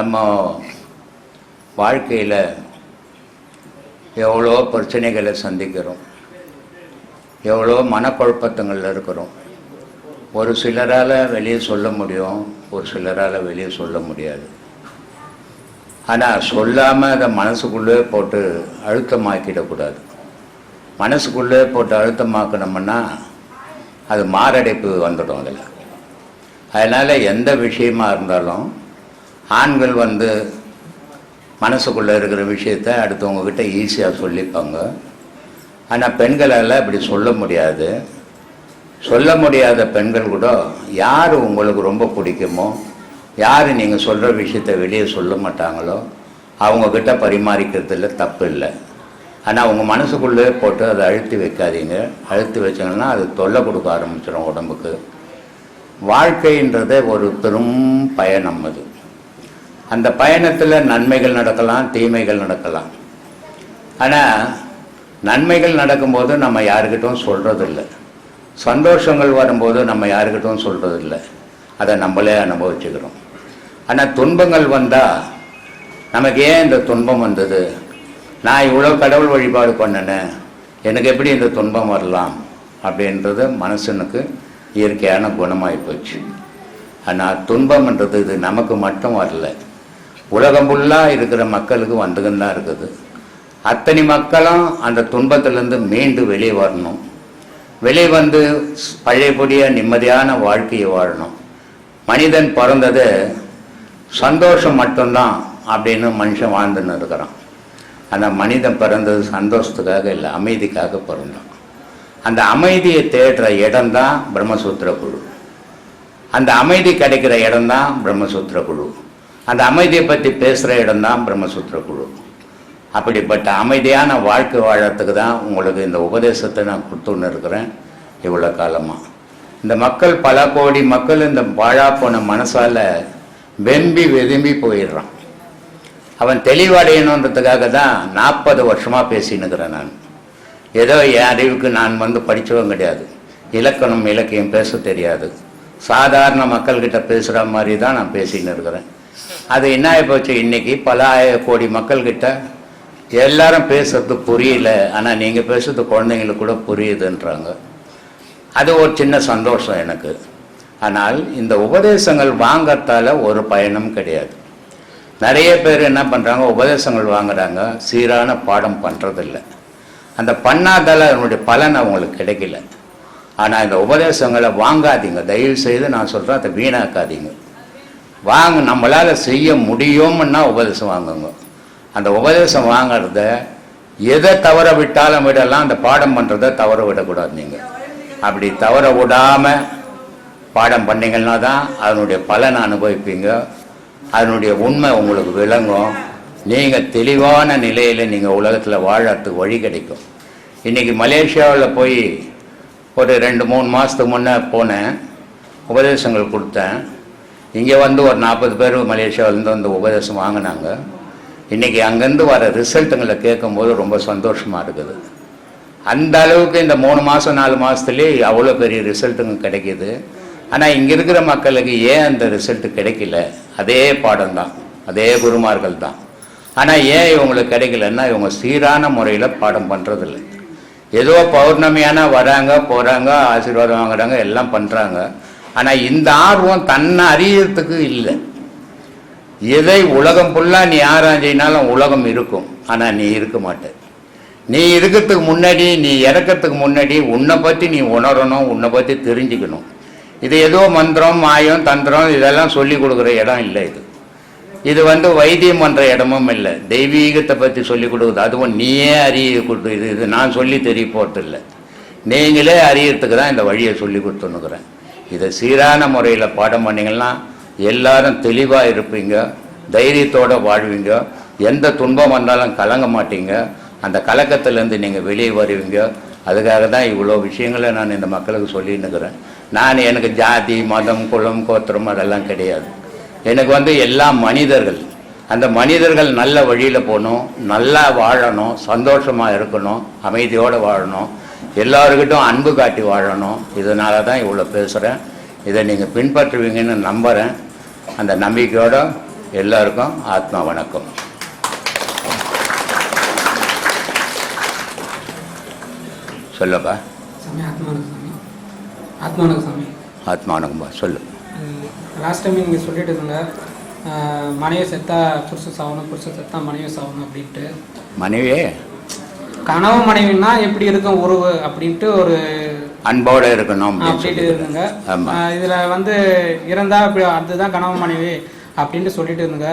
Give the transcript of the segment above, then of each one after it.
நம்ம வாழ்க்கையில் எவ்வளோ பிரச்சனைகளை சந்திக்கிறோம். எவ்வளோ மனக்குழப்பத்தங்களில் இருக்கிறோம். ஒரு சிலரால் வெளியே சொல்ல முடியும் ஒரு சிலரால் வெளியே சொல்ல முடியாது. ஆனால் சொல்லாமல் அதை மனசுக்குள்ளே போட்டு அழுத்தமாக்கிடக்கூடாது மனசுக்குள்ளே போட்டு அழுத்தமாக்கணும்னா அது மாரடைப்பு வந்துடும் அதில். அதனால் எந்த விஷயமா இருந்தாலும் ஆண்கள் வந்து மனசுக்குள்ளே இருக்கிற விஷயத்த அடுத்தவங்கக்கிட்ட ஈஸியாக சொல்லிப்பாங்க. ஆனால் பெண்களால் இப்படி சொல்ல முடியாது. சொல்ல முடியாத பெண்கள் கூட யார் உங்களுக்கு ரொம்ப பிடிக்குமோ யார் நீங்கள் சொல்கிற விஷயத்த வெளியே சொல்ல மாட்டாங்களோ அவங்கக்கிட்ட பரிமாறிக்கிறதுல தப்பு இல்லை. ஆனால் உங்கள் மனசுக்குள்ளே போட்டு அதை அழுத்தி வைக்காதீங்க. அழுத்தி வச்சிங்கன்னா அது தொல்லை கொடுக்க ஆரம்பிச்சிடும் உடம்புக்கு. வாழ்க்கைன்றதே ஒரு பெரும் பயணம் அது. அந்த பயணத்தில் நன்மைகள் நடக்கலாம் தீமைகள் நடக்கலாம். ஆனால் நன்மைகள் நடக்கும்போது நம்ம யாருக்கிட்டும் சொல்கிறதில்ல சந்தோஷங்கள் வரும்போது நம்ம யாருக்கிட்டும் சொல்கிறதில்ல அதை நம்மளே அனுபவிச்சுக்கிறோம். ஆனால் துன்பங்கள் வந்தால் நமக்கு ஏன் இந்த துன்பம் வந்தது? நான் இவ்வளோ கடவுள் வழிபாடு பண்ணினேன் எனக்கு எப்படி இந்த துன்பம் வரலாம்? அப்படின்றது மனசனுக்கு இயற்கையான குணமாகி போச்சு. ஆனால் துன்பம்ன்றது இது நமக்கு மட்டும் வரல. உலகம் ஃபுல்லாக இருக்கிற மக்களுக்கு வந்துக்கின்னு தான் இருக்குது. அத்தனை மக்களும் அந்த துன்பத்திலேருந்து மீண்டு வெளியே வரணும். வெளியே வந்து பழையபடியாக நிம்மதியான வாழ்க்கையை வாழணும். மனிதன் பிறந்தது சந்தோஷம் மட்டும்தான் அப்படின்னு மனுஷன் வாழ்ந்துன்னு இருக்கிறான். ஆனால் மனிதன் பிறந்தது சந்தோஷத்துக்காக இல்லை அமைதிக்காக பிறந்தான். அந்த அமைதியை தேடுற இடம்தான் பிரம்மசூத்திர குழு அந்த அமைதி கிடைக்கிற இடம்தான் பிரம்மசூத்திர குழு அந்த அமைதியை பற்றி பேசுகிற இடம்தான் பிரம்மசூத்திர குழு. அப்படிப்பட்ட அமைதியான வாழ்க்கை வாழறதுக்கு தான் உங்களுக்கு இந்த உபதேசத்தை நான் கொடுத்துன்னு இருக்கிறேன் இவ்வளோ காலமாக இந்த மக்கள் பல கோடி மக்கள் இந்த வாழா போன மனசால் வெம்பி வெதும்பி போயிடுறான். அவன் தெளிவடையணுன்றதுக்காக தான் நாற்பது வருஷமாக பேசினுக்கிறேன் நான். ஏதோ என் அறிவுக்கு நான் வந்து படித்தவன் கிடையாது. இலக்கணம் இலக்கியம் பேச தெரியாது. சாதாரண மக்கள்கிட்ட பேசுகிற மாதிரி தான் நான் பேசின்னு இருக்கிறேன். அது என்ன ஆகிப்போச்சு இன்னைக்கு பல ஆயிரம் கோடி மக்கள்கிட்ட எல்லாரும் பேசுறது புரியல. ஆனால் நீங்கள் பேசுறது குழந்தைங்களுக்கு கூட புரியுதுன்றாங்க. அது ஒரு சின்ன சந்தோஷம் எனக்கு. ஆனால் இந்த உபதேசங்கள் வாங்கத்தால் ஒரு பயனும் கிடையாது. நிறைய பேர் என்ன பண்ணுறாங்க உபதேசங்கள் வாங்குறாங்க. சீரான பாடம் பண்ணுறதில்ல அந்த பண்ணாதால் அதனுடைய பலன் அவங்களுக்கு கிடைக்கல. ஆனால் இந்த உபதேசங்களை வாங்காதீங்க. தயவு செய்து நான் சொல்கிறேன் அதை வீணாக்காதீங்க. வாங்க நம்மளால் செய்ய முடியும்னா உபதேசம் வாங்குங்க. அந்த உபதேசம் வாங்குறத எதை தவற விட்டாலும் விடலாம் அந்த பாடம் பண்ணுறத தவற விடக்கூடாது நீங்கள் அப்படி தவற விடாமல் பாடம் பண்ணீங்கன்னா தான் அதனுடைய பலனை அனுபவிப்பீங்க. அதனுடைய உண்மை உங்களுக்கு விளங்கும். நீங்கள் தெளிவான நிலையில் நீங்கள் உலகத்தில் வாழறதுக்கு வழி கிடைக்கும். இன்றைக்கி மலேசியாவில் போய் ஒரு ரெண்டு மூணு மாதத்துக்கு முன்னே போனேன். உபதேசங்கள் கொடுத்தேன். இங்கே வந்து ஒரு நாற்பது பேர் மலேசியாவிலேருந்து வந்து உபதேசம் வாங்கினாங்க. இன்றைக்கி அங்கேருந்து வர ரிசல்ட்டுங்களை கேட்கும்போது ரொம்ப சந்தோஷமாக இருக்குது. அந்த அளவுக்கு இந்த மூணு மாதம் நாலு மாதத்துலேயே அவ்வளோ பெரிய ரிசல்ட்டுங்க கிடைக்கிது. ஆனால் இங்கே இருக்கிற மக்களுக்கு ஏன் அந்த ரிசல்ட் கிடைக்கல? அதே பாடம் தான். அதே குருமார்கள் தான். ஆனால் ஏன் இவங்களுக்கு கிடைக்கலன்னா இவங்க சீரான முறையில் பாடம் பண்ணுறதில்ல ஏதோ பௌர்ணமியான வராங்க போகிறாங்க ஆசீர்வாதம் வாங்குறாங்க எல்லாம் பண்ணுறாங்க ஆனால் இந்த ஆர்வம் தன்னை அறியறதுக்கு இல்லை. எதை உலகம் ஃபுல்லாக நீ ஆராய்ஞ்சினாலும் உலகம் இருக்கும். ஆனால் நீ இருக்க மாட்டே. நீ இருக்கிறதுக்கு முன்னாடி நீ இறக்கிறதுக்கு முன்னாடி உன்னை பற்றி நீ உணரணும் உன்னை பற்றி தெரிஞ்சுக்கணும். இது ஏதோ மந்திரம் மாயம் தந்திரம் இதெல்லாம் சொல்லி கொடுக்குற இடம் இல்லை இது. இது வந்து வைத்தியம் பண்ணுற இடமும் இல்லை. தெய்வீகத்தை பற்றி சொல்லி கொடுக்குது. அதுவும் நீயே அறிய கொடுத்து இது இது நான் சொல்லி தெரிய போகிறது இல்லை நீங்களே அறியறதுக்கு தான் இந்த வழியை சொல்லி கொடுத்துன்னுக்குறேன். இதை சீரான முறையில் பாடம் பண்ணிங்கன்னா எல்லாரும் தெளிவாக இருப்பீங்க தைரியத்தோடு வாழ்வீங்க. எந்த துன்பம் வந்தாலும் கலங்க மாட்டீங்க. அந்த கலக்கத்திலேருந்து நீங்கள் வெளியே வருவீங்க. அதுக்காக தான் இவ்வளோ விஷயங்களை நான் இந்த மக்களுக்கு சொல்லின்னுக்கிறேன் நான் எனக்கு ஜாதி மதம் குலம் கோத்திரம் அதெல்லாம் கிடையாது. எனக்கு வந்து எல்லா மனிதர்கள் அந்த மனிதர்கள் நல்ல வழியில் போகணும் நல்லா வாழணும் சந்தோஷமாக இருக்கணும் அமைதியோடு வாழணும். எல்லாருக்கிட்டும் அன்பு காட்டி வாழணும். இதனால தான் இவ்வளோ பேசுகிறேன் இதை நீங்கள் பின்பற்றுவீங்கன்னு நம்புகிறேன் அந்த நம்பிக்கையோட எல்லாருக்கும் ஆத்மா வணக்கம். சொல்லப்பா. ஆத்மானக சாமி. ஆத்மானக சாமி. ஆத்மா வணக்கம்பா சொல்லு. லாஸ்ட் டைம் நீங்கள் சொல்லிட்டு இருந்தீங்க அஹ், மனைவி செத்தா புருஷன் சாகணும் புருஷன் செத்தா மனைவி சாகணும் அப்படின்ட்டு. மனைவியே? கனவு மனைவின்னா எப்படி இருக்கும் உறவு அப்படின்ட்டு ஒரு அன்போடு இருக்கணும் அப்படின்ட்டு இருந்தீங்க. இதுல வந்து இருந்தா அப்படி அதுதான் கனவு மனைவி அப்படின்ட்டு சொல்லிட்டு இருந்தீங்க.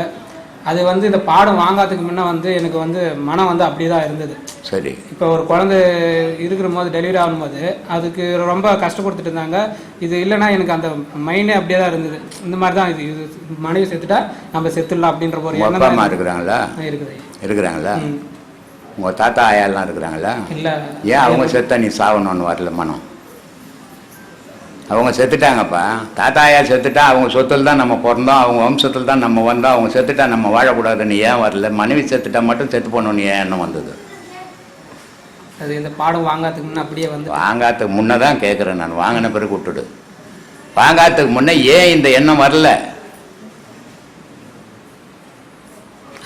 அது வந்து இந்த பாடம் வாங்காததுக்கு முன்ன வந்து எனக்கு வந்து மனம் வந்து அப்படிதான் இருந்தது. சரி. இப்போ ஒரு குழந்தை இருக்கிற போது டெலிவரி ஆகும்போது அதுக்கு ரொம்ப கஷ்டப்படுத்திட்டு இருந்தாங்க. இது இல்லைன்னா எனக்கு அந்த மைண்டே அப்படியே தான் இருந்தது. இந்த மாதிரி தான் இது இது மனைவி செத்துட்டா நம்ம செத்துடலாம் அப்படின்ற ஒரு எண்ணம் தான் இருக்கிறாங்களா? இருக்குது. இருக்கிறாங்களா. உங்கள் தாத்தா ஆயாலாம் இருக்கிறாங்களா இல்லை. ஏன் அவங்க செத்தா நீ சாவணும்னு வரல மனம்? அவங்க செத்துட்டாங்கப்பா. தாத்தா ஆயா செத்துட்டா அவங்க சொத்துல தான் நம்ம பிறந்தோம் அவங்க வம்சத்தில் தான் நம்ம வந்தோம் அவங்க செத்துட்டா நம்ம வாழக்கூடாதுன்னு ஏன் வரல? மனைவி செத்துட்டா மட்டும் செத்து போகணும்னு ஏன் எண்ணம் வந்தது? அது இந்த பாடம் வாங்காததுக்கு முன்ன அப்படியே வந்து வாங்காததுக்கு முன்னே தான் கேட்குறேன் நான். வாங்கின பிறகு விட்டுடு. வாங்காததுக்கு முன்னே ஏன் இந்த எண்ணம் வரல?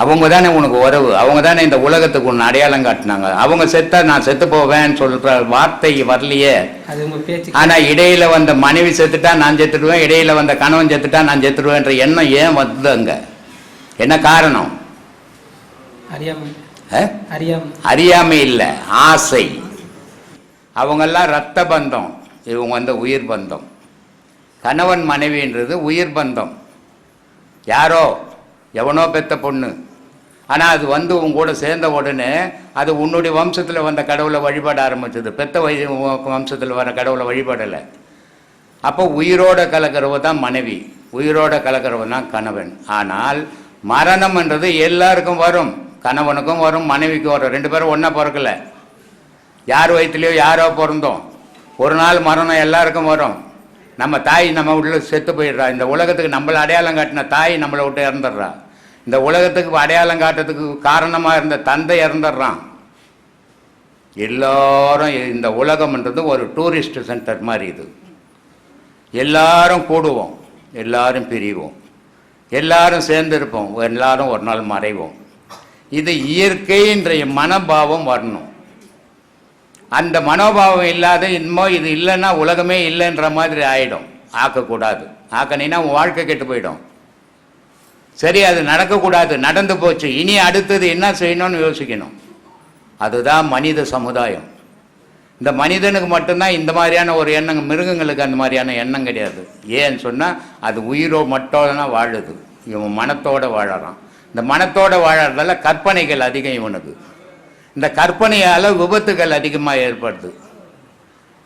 அவங்க தானே உனக்கு உறவு? அவங்க தானே இந்த உலகத்துக்கு உன்னை அடையாளம் காட்டினாங்க. அவங்க செத்தா நான் செத்து போவேன்னு சொல்ற வார்த்தை வரலையே. ஆனா இடையில வந்த மனைவி செத்துட்டா நான் செத்துடுவேன் இடையில வந்த கணவன் செத்துட்டா நான் செத்துடுவேன்ற எண்ணம் ஏன் வந்தது அங்க? என்ன காரணம்? அறியாமை. இல்லை ஆசை. அவங்கெல்லாம் ரத்த பந்தம். இவங்க வந்து உயிர் பந்தம். கணவன் மனைவின்றது உயிர் பந்தம். யாரோ? எவனோ பெத்த பொண்ணு. ஆனால் அது வந்து உன் கூட சேர்ந்த உடனே அது உன்னுடைய வம்சத்தில் வந்த கடவுளை வழிபாட ஆரம்பிச்சது. பெத்த வய வம்சத்தில் வர கடவுளை வழிபாடலை. அப்போ உயிரோட கலக்கிறவ தான் மனைவி. உயிரோட கலக்கிறவ தான் கணவன். ஆனால் மரணம்ன்றது எல்லாருக்கும் வரும். கணவனுக்கும் வரும் மனைவிக்கும் வரும். ரெண்டு பேரும் ஒன்றா பிறக்கல. யார் வயிற்றுலையோ யாரோ பிறந்தோம். ஒரு நாள் மரணம் எல்லாருக்கும் வரும். நம்ம தாய் நம்ம உள்ள செத்து போயிடுறா. இந்த உலகத்துக்கு நம்மளை அடையாளம் காட்டின தாய் நம்மளை விட்டு இறந்துடுறா. இந்த உலகத்துக்கு அடையாளம் காட்டுறதுக்கு காரணமாக இருந்த தந்தை இறந்துடுறான். எல்லாரும் இந்த உலகம்ன்றது ஒரு டூரிஸ்ட் சென்டர் மாதிரி இது. எல்லாரும் கூடுவோம். எல்லாரும் பிரிவோம். எல்லாரும் சேர்ந்து இருப்போம் எல்லாரும் ஒரு நாள் மறைவோம். இது இயற்கைன்ற மனபாவம் வரணும். அந்த மனோபாவம் இல்லாத இன்னமும் இது இல்லைன்னா உலகமே இல்லைன்ற மாதிரி ஆகிடும் ஆக்கக்கூடாது. ஆக்கணினா உன் வாழ்க்கை கெட்டு போயிடும். சரி அது நடக்கக்கூடாது நடந்து போச்சு. இனி அடுத்தது என்ன செய்யணும்னு யோசிக்கணும். அதுதான் மனித சமுதாயம். இந்த மனிதனுக்கு மட்டும்தான் இந்த மாதிரியான ஒரு எண்ணம் மிருகங்களுக்கு அந்த மாதிரியான எண்ணம் கிடையாது. ஏன்னு சொன்னால் அது உயிரோ மட்டும் வாழுது. இவன் மனத்தோடு வாழறான். இந்த மனத்தோடு வாழறதால கற்பனைகள் அதிகம் இவனுக்கு. இந்த கற்பனையால் விபத்துகள் அதிகமாக ஏற்படுது.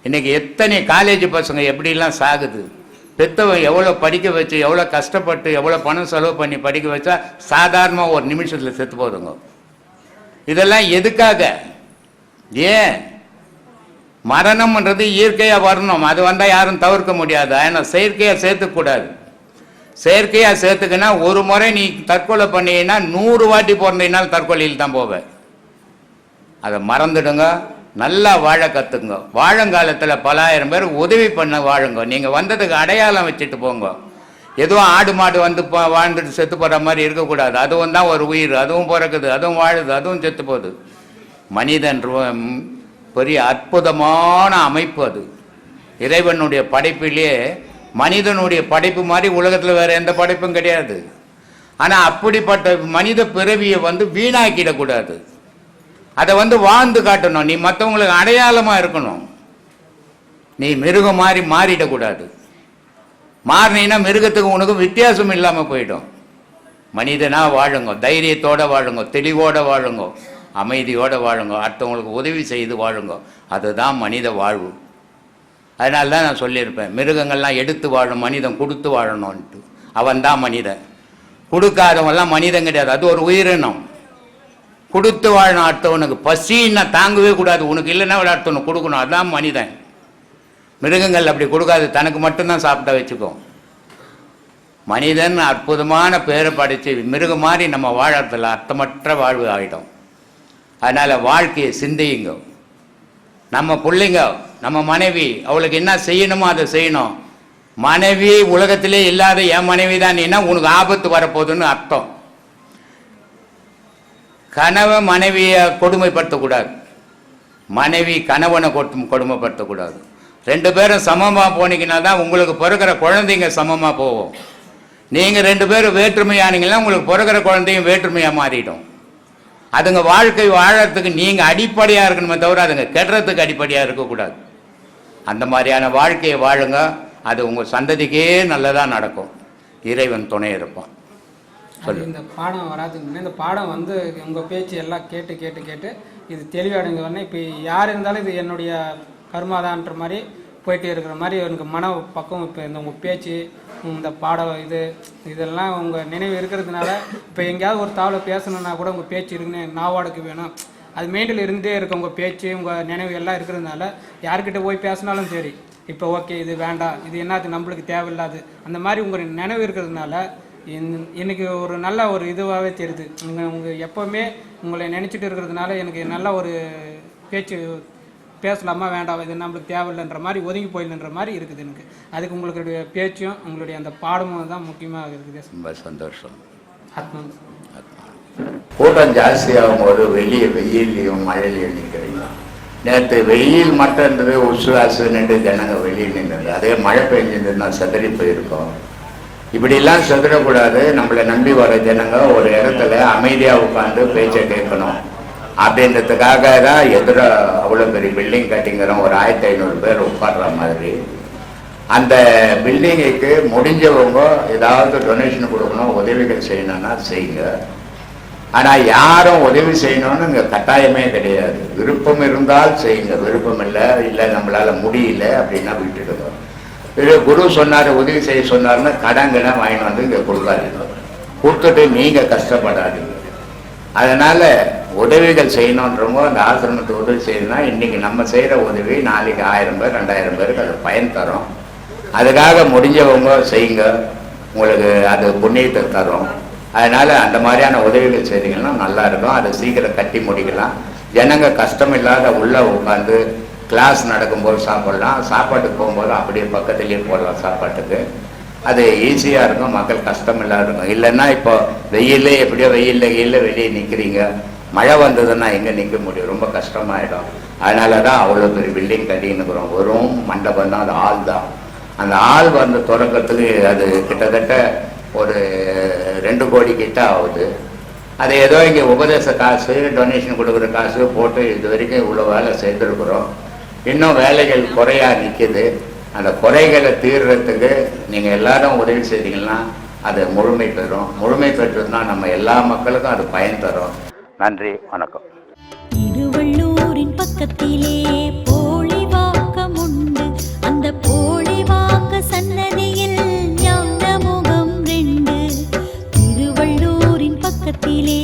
இன்றைக்கி எத்தனை காலேஜ் பசங்க எப்படிலாம் சாகுது? பெத்தவன் எவ்வளோ படிக்க வச்சு எவ்வளோ கஷ்டப்பட்டு எவ்வளோ பணம் செலவு பண்ணி படிக்க வச்சா சாதாரணமாக ஒரு நிமிஷத்தில் செத்து போதுங்க. இதெல்லாம் எதுக்காக? ஏன்? மரணம்ன்றது இயற்கையாக வரணும். அது வந்தால் யாரும் தவிர்க்க முடியாது? ஆனால் செயற்கையாக சேர்த்துக்கூடாது. செயற்கையாக சேர்த்துக்கினா ஒரு முறை நீ தற்கொலை பண்ணீங்கன்னா நூறு வாட்டி பிறந்தீங்கனாலும் தற்கொலையில் தான் போவேன். அதை மறந்துடுங்க. நல்லா வாழ கற்றுங்க வாழுங்காலத்தில் பலாயிரம் பேர் உதவி பண்ண வாழுங்க. நீங்கள் வந்ததுக்கு அடையாளம் வச்சுட்டு போங்க. எதுவும் ஆடு மாடு வந்து வாழ்ந்துட்டு செத்து போகிற மாதிரி இருக்கக்கூடாது. அதுவும் தான் ஒரு உயிர். அதுவும் பிறக்குது. அதுவும் வாழுது. அதுவும் செத்து போகுது. மனிதன் பெரிய அற்புதமான அமைப்பு அது. இறைவனுடைய படைப்பிலே மனிதனுடைய படைப்பு மாதிரி உலகத்தில் வேற எந்த படைப்பும் கிடையாது. ஆனால் அப்படிப்பட்ட மனித பிறவியை வந்து வீணாக்கிடக்கூடாது. அதை வந்து வாழ்ந்து காட்டணும். நீ மற்றவங்களுக்கு அடையாளமாக இருக்கணும். நீ மிருகம் மாறி மாறிடக்கூடாது. மாறினீன்னா மிருகத்துக்கு உனக்கு வித்தியாசம் இல்லாமல் போயிடும். மனிதனா வாழுங்க. தைரியத்தோட வாழுங்க. தெளிவோட வாழுங்க. அமைதியோடு வாழுங்க. அடுத்தவங்களுக்கு உதவி செய்து வாழுங்க. அதுதான் மனித வாழ்வு. அதனால தான் நான் சொல்லியிருப்பேன். மிருகங்கள்லாம் எடுத்து வாழும் மனிதன் கொடுத்து வாழணும்ன்ட்டு. அவன் தான் மனிதன். கொடுக்காதவன்லாம் மனிதன் கிடையாது. அது ஒரு உயிரினம். கொடுத்து வாழணும் அடுத்தவனுக்கு பசின்னா தாங்கவே கூடாது. உனக்கு இல்லைன்னா விட அடுத்தவனுக்கு கொடுக்கணும். அதான் மனிதன். மிருகங்கள் அப்படி கொடுக்காது. தனக்கு மட்டும்தான் சாப்பிட்டா வச்சுக்கும் மனிதன் அற்புதமான பேரை படித்து மிருகம் மாதிரி நம்ம வாழறதில்ல அர்த்தமற்ற வாழ்வு ஆகிடும் அதனால் வாழ்க்கையை சிந்தியுங்க. நம்ம பிள்ளைங்க நம்ம மனைவி அவளுக்கு என்ன செய்யணுமோ அதை செய்யணும். மனைவி உலகத்திலே இல்லாத என் மனைவி தான் நீனா உனக்கு ஆபத்து வரப்போகுதுன்னு அர்த்தம். கணவன் மனைவியை கொடுமைப்படுத்தக்கூடாது. மனைவி கணவனை கொட்டும் கொடுமைப்படுத்தக்கூடாது. ரெண்டு பேரும் சமமாக போனீங்கன்னா தான் உங்களுக்கு பிறக்கிற குழந்தைங்க சமமாக போகும். நீங்கள் ரெண்டு பேரும் வேற்றுமையானீங்கன்னா உங்களுக்கு பிறக்கிற குழந்தையும் வேற்றுமையாக மாறிடும். அதுங்க வாழ்க்கை வாழறதுக்கு நீங்கள் அடிப்படையாக இருக்கணுமே தவிர அதுங்க கெடுறதுக்கு அடிப்படையாக இருக்கக்கூடாது. அந்த மாதிரியான வாழ்க்கையை வாழுங்க. அது உங்கள் சந்ததிக்கே நல்லதாக நடக்கும். இறைவன் துணை இருப்பான். அது இந்த பாடம் வராதுக்கு இந்த பாடம் வந்து உங்கள் பேச்சு எல்லாம் கேட்டு கேட்டு கேட்டு இது தெளிவடைந்த உடனே இப்போ யார் இருந்தாலும் இது என்னுடைய கர்மாதான்ற மாதிரி போயிட்டே இருக்கிற மாதிரி எனக்கு மன பக்கம் இப்போ இந்த உங்கள் பேச்சு இந்த பாடம் இது இதெல்லாம் உங்கள் நினைவு இருக்கிறதுனால இப்போ எங்கேயாவது ஒரு தாவலை பேசணுன்னா கூட உங்கள் பேச்சு இருக்குன்னு நாவாடுக்கு வேணும். அது மைண்டில் இருந்தே இருக்கு உங்கள் பேச்சு உங்கள் நினைவு எல்லாம் இருக்கிறதுனால யார்கிட்ட போய் பேசினாலும் சரி. இப்போ ஓகே இது வேண்டாம் இது என்னது நம்மளுக்கு தேவையில்லாது. அந்த மாதிரி உங்கள் நினைவு இருக்கிறதுனால எனக்கு ஒரு நல்ல ஒரு இதுவாகவே தெரியுது. நீங்கள் உங்கள் எப்போவுமே உங்களை நினச்சிட்டு இருக்கிறதுனால எனக்கு நல்ல ஒரு பேச்சு பேசலாமா வேண்டாம் இது நம்மளுக்கு தேவையில்லைன்ற மாதிரி ஒதுங்கி போயிடலன்ற மாதிரி இருக்குது எனக்கு. அதுக்கு உங்களுடைய பேச்சும் உங்களுடைய அந்த பாடமும் தான் முக்கியமாக இருக்குது. ரொம்ப சந்தோஷம். ஆத்மா. கூட்டம் ஜாஸ்தியாகும் போது வெளியே வெயிலையும் மழையிலையும் நிற்கிறீங்க. நேற்று வெயில் மட்டும் இருந்தது உசு அசுன்னு ஜனங்க வெளியே நின்றது. அதே மழை பெஞ்சிருந்ததுன்னா செதறி போயிருக்கோம். இப்படிலாம் சொல்லிடக்கூடாது நம்மளை நம்பி வர ஜனங்க ஒரு இடத்துல அமைதியாக உட்காந்து பேச்சை கேட்கணும். அப்படின்றதுக்காக தான் எதிர அவ்வளோ பெரிய பில்டிங் கட்டிங்கிறோம். ஒரு ஆயிரத்தி ஐநூறு பேர் உட்கார்ற மாதிரி. அந்த பில்டிங்குக்கு முடிஞ்சவங்க ஏதாவது டொனேஷன் கொடுக்கணும் உதவிகள் செய்யணும்னா செய்யுங்க. ஆனால் யாரும் உதவி செய்யணும்னு இங்கே கட்டாயமே கிடையாது. விருப்பம் இருந்தால் செய்யுங்க. விருப்பம் இல்லை இல்லை நம்மளால் முடியல அப்படின்னா விட்டுடுங்க. இது குரு சொன்னார் உதவி செய்ய சொன்னார்னா கடன் வாங்கிட்டு வந்து இங்கே கொடுக்காதீங்க கொடுத்துட்டு நீங்கள் கஷ்டப்படாதீங்க. அதனால் உதவிகள் செய்யணுன்றவங்க அந்த ஆசிரமத்துக்கு உதவி செய்யணும்னா இன்றைக்கி நம்ம செய்கிற உதவி நாளைக்கு ஆயிரம் பேர் ரெண்டாயிரம் பேருக்கு அது பயன் தரும். அதுக்காக முடிஞ்சவங்க செய்யுங்க. உங்களுக்கு அது புண்ணியத்தை தரும். அதனால் அந்த மாதிரியான உதவிகள் செய்தீங்கன்னா நல்லா இருக்கும். அதை சீக்கிரம் கட்டி முடிக்கலாம். ஜனங்க கஷ்டம் இல்லாத உள்ளே உட்காந்து கிளாஸ் நடக்கும்போது சாப்பிடலாம். சாப்பாட்டுக்கு போகும்போது அப்படியே பக்கத்துலேயே போடலாம் சாப்பாட்டுக்கு. அது ஈஸியாக இருக்கும். மக்கள் கஷ்டம் இல்லாத இருக்கும். இல்லைன்னா இப்போ வெயில்ல எப்படியோ வெயிலில் வெயில்ல வெளியே நிற்கிறீங்க மழை வந்ததுன்னா எங்கே நிற்க முடியும்? ரொம்ப கஷ்டமாயிடும். அதனால தான் அவ்வளோ பெரிய பில்டிங் கட்டின்னுக்குறோம். வெறும் மண்டபம் தான். அது ஆள் தான். அந்த ஆள் வந்து தொடக்கத்துக்கு அது கிட்டத்தட்ட ஒரு ரெண்டு கோடி கிட்ட ஆகுது. அது ஏதோ இங்கே உபதேச காசு டொனேஷன் கொடுக்குற காசு போட்டு இது வரைக்கும் இவ்வளோ வேலை செய்திருக்கிறோம். இன்னும் வேலைகள் குறையா நிற்கிது அந்த குறைகளை தீர்றதுக்கு நீங்கள் எல்லாரும் உதவி செய்தீங்கன்னா அது முழுமை பெறும். முழுமை பெற்றதுனா நம்ம எல்லா மக்களுக்கும் அது பயன் தரும். நன்றி வணக்கம். திருவள்ளூரின் பக்கத்திலே போலி வாக்கம் உண்டு. அந்த போலி வாக்க சன்னதியில் ஞான முகம் ரெண்டு. திருவள்ளூரின் பக்கத்திலே